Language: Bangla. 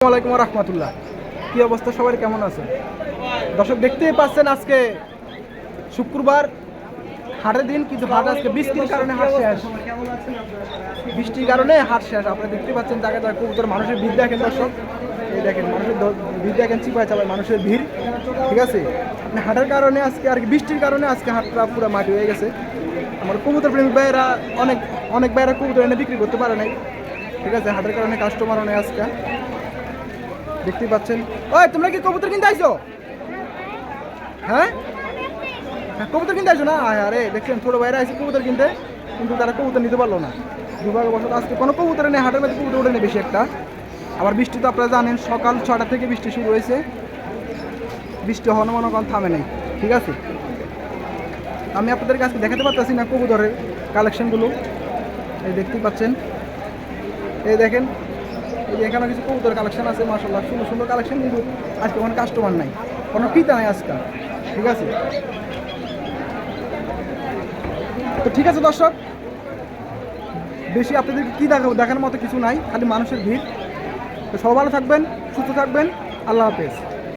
আসসালামাইকুম রহমতুল্লাহ। কি অবস্থা সবাই কেমন আছেন? দর্শক দেখতেই পাচ্ছেন আজকে শুক্রবার হাটের দিন কিন্তু হাট আজকে বৃষ্টির কারণে হাট শেষ। বৃষ্টির কারণে হাট শেষ। আপনারা দেখতে পাচ্ছেন জায়গায় জায়গায় কবুতর মানুষের ভিড় দেখেন দর্শক। এই দেখেন মানুষের ভিড় দেখেন চিপায় চাপায় মানুষের ভিড়। ঠিক আছে? আপনি হাটের কারণে আজকে আর কি বৃষ্টির কারণে আজকে হাটটা পুরো মাটি হয়ে গেছে। আমার কবুতর প্রেমিক ভাইয়েরা অনেক অনেক ভাইয়েরা কবুতর এনে বিক্রি করতে পারে নাই। ঠিক আছে? হাটের কারণে কাস্টমার অনেক আজকে। দেখতেই পাচ্ছেন। ওই, তোমরা কি কবুতর কিনতে আইছো? হ্যাঁ? কবুতর কিনতে আইছো না? আরে, দেখছেন, ছোট ভাইরা আইছে কবুতর কিনতে, কিন্তু তারা কবুতর নিতে পারল না। দুর্ভাগ্য বছর আজকে কোনো কবুতর নেই, হাটের মধ্যে কবুতর ওঠে নেই বেশি একটা। আবার বৃষ্টি তো আপনারা জানেন, সকাল ছটা থেকে বৃষ্টি শুরু হয়েছে। বৃষ্টি হওয়ানো মনে করেন থামে নেই, ঠিক আছে? আমি আপনাদের কাছে দেখাতে পারতেছি না কবুতরের কালেকশনগুলো এই দেখতেই পাচ্ছেন। এই দেখেন এই যে এখানে কিছু কবুতর কালেকশন আছে মাসাল্লাহ সুন্দর সুন্দর কালেকশন কিন্তু আজকে কোনো কাস্টমার নাই। কোনো ফিতা নাই আজকাল, ঠিক আছে? তো ঠিক আছে দর্শক, বেশি আপনাদেরকে কী দেখাবো দেখার মতো কিছু নাই, খালি মানুষের ভিড়। তো সব ভালো থাকবেন, সুস্থ থাকবেন, আল্লাহ হাফেজ।